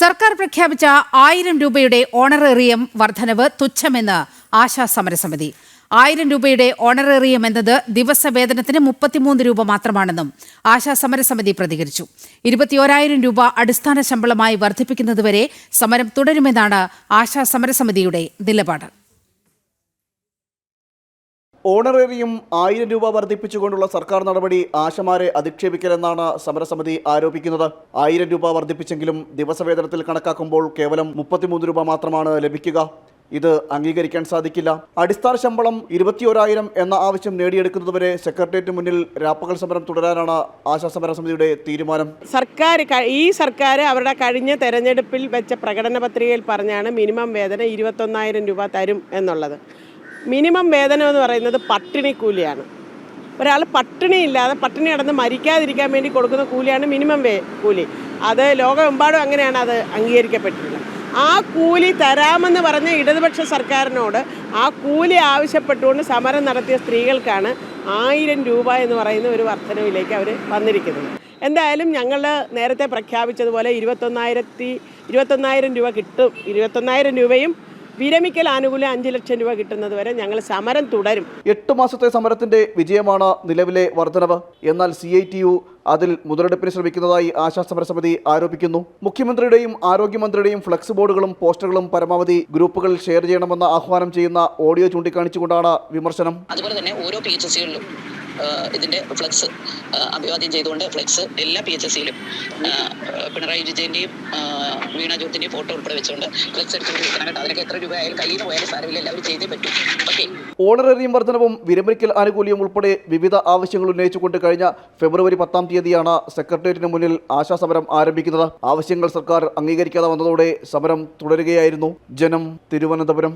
സർക്കാർ പ്രഖ്യാപിച്ച ആയിരം രൂപയുടെ ഓണറേറിയം വർധനവ് തുച്ഛമെന്ന് ആശാ സമരസമിതി. ആയിരം രൂപയുടെ ഓണറേറിയം എന്നത് ദിവസവേതനത്തിന് മുപ്പത്തിമൂന്ന് രൂപ മാത്രമാണെന്നും ആശാ സമരസമിതി പ്രതികരിച്ചു. ഇരുപത്തിയോരായിരം രൂപ അടിസ്ഥാന ശമ്പളമായി വർദ്ധിപ്പിക്കുന്നതുവരെ സമരം തുടരുമെന്നാണ് ആശാ സമരസമിതിയുടെ നിലപാട്. ഓണറേറിയം ആയിരം രൂപ വർദ്ധിപ്പിച്ചുകൊണ്ടുള്ള സർക്കാർ നടപടി ആശമാരെ അധിക്ഷേപിക്കലെന്നാണ് സമരസമിതി ആരോപിക്കുന്നത്. ആയിരം രൂപ വർദ്ധിപ്പിച്ചെങ്കിലും ദിവസവേതനത്തിൽ കണക്കാക്കുമ്പോൾ കേവലം മുപ്പത്തിമൂന്ന് രൂപ മാത്രമാണ് ലഭിക്കുക. ഇത് അംഗീകരിക്കാൻ സാധിക്കില്ല. അടിസ്ഥാന ശമ്പളം ഇരുപത്തിയോരായിരം എന്ന ആവശ്യം നേടിയെടുക്കുന്നതുവരെ സെക്രട്ടേറിയറ്റ് മുന്നിൽ രാപ്പകൽ സമരം തുടരാനാണ് ആശാ സമരസമിതിയുടെ തീരുമാനം. സർക്കാർ ഈ സർക്കാർ അവരുടെ കഴിഞ്ഞ തെരഞ്ഞെടുപ്പിൽ വെച്ച പ്രകടന പത്രികയിൽ പറഞ്ഞാണ് മിനിമം വേതനം ഇരുപത്തൊന്നായിരം രൂപ തരും എന്നുള്ളത്. മിനിമം വേതനം എന്ന് പറയുന്നത് പട്ടിണി കൂലിയാണ്. ഒരാൾ പട്ടിണി ഇല്ലാതെ പട്ടിണി കിടന്ന് മരിക്കാതിരിക്കാൻ വേണ്ടി കൊടുക്കുന്ന കൂലിയാണ് മിനിമം വേ കൂലി. അത് ലോകമെമ്പാടും അങ്ങനെയാണ് അത് അംഗീകരിക്കപ്പെട്ടിട്ടുള്ളത്. ആ കൂലി തരാമെന്ന് പറഞ്ഞ ഇടതുപക്ഷ സർക്കാരിനോട് ആ കൂലി ആവശ്യപ്പെട്ടുകൊണ്ട് സമരം നടത്തിയ സ്ത്രീകൾക്കാണ് ആയിരം രൂപ എന്ന് പറയുന്ന ഒരു വർധനവിലേക്ക് അവർ വന്നിരിക്കുന്നത്. എന്തായാലും ഞങ്ങൾ നേരത്തെ പ്രഖ്യാപിച്ചതുപോലെ ഇരുപത്തൊന്നായിരത്തി ഇരുപത്തൊന്നായിരം രൂപ കിട്ടും. ഇരുപത്തൊന്നായിരം രൂപയും വിരമിക്കൽ ആനുകൂല്യം അഞ്ച് ലക്ഷം രൂപ കിട്ടുന്നത് വരെ ഞങ്ങൾ സമരം തുടരും. എട്ട് മാസത്തെ സമരത്തിന്റെ വിജയമാണ് നിലവിലെ വർധനവ്. എന്നാൽ സി ഐ ടി യു അതിൽ മുതലെടുപ്പിന് ശ്രമിക്കുന്നതായി ആശാ സമരസമിതി ആരോപിക്കുന്നു. മുഖ്യമന്ത്രിയുടെയും ആരോഗ്യമന്ത്രിയുടെയും ഫ്ലക്സ് ബോർഡുകളും പോസ്റ്ററുകളും പരമാവധി ഗ്രൂപ്പുകളിൽ ഷെയർ ചെയ്യണമെന്ന് ആഹ്വാനം ചെയ്യുന്ന ഓഡിയോ ചൂണ്ടിക്കാണിച്ചുകൊണ്ടാണ് വിമർശനം. അതുപോലെ തന്നെ ഓരോ പി എച്ച് എസ് സികളിലും ഇതിന്റെ ഫ്ലക്സ് അഭിവാദ്യം ചെയ്തുകൊണ്ട് ഫ്ലക്സ് എല്ലാ പി എച്ച് എസ് സിയിലും പിണറായി വിജയന്റെയും വീണ ജോത്തിന്റെയും ഫോട്ടോ ഉൾപ്പെടെ വെച്ചുകൊണ്ട് ഫ്ലെക്സ് അടിച്ചുകൊണ്ട് അതിനൊക്കെ എത്ര രൂപയായാലും കയ്യിൽ പോയാലും സാരമില്ല എല്ലാവരും ചെയ്തേ പറ്റൂ. ഓക്കെ ഓണറേറിയം വർധനവും വിരമിക്കൽ ആനുകൂല്യം ഉൾപ്പെടെ വിവിധ ആവശ്യങ്ങൾ ഉന്നയിച്ചുകൊണ്ട് കഴിഞ്ഞ ഫെബ്രുവരി പത്താം തീയതിയാണ് സെക്രട്ടേറിയറ്റിന് മുന്നിൽ ആശാസമരം ആരംഭിക്കുന്നത്. ആവശ്യങ്ങൾ സർക്കാർ അംഗീകരിക്കാതെ വന്നതോടെ സമരം തുടരുകയായിരുന്നു. ജനം തിരുവനന്തപുരം.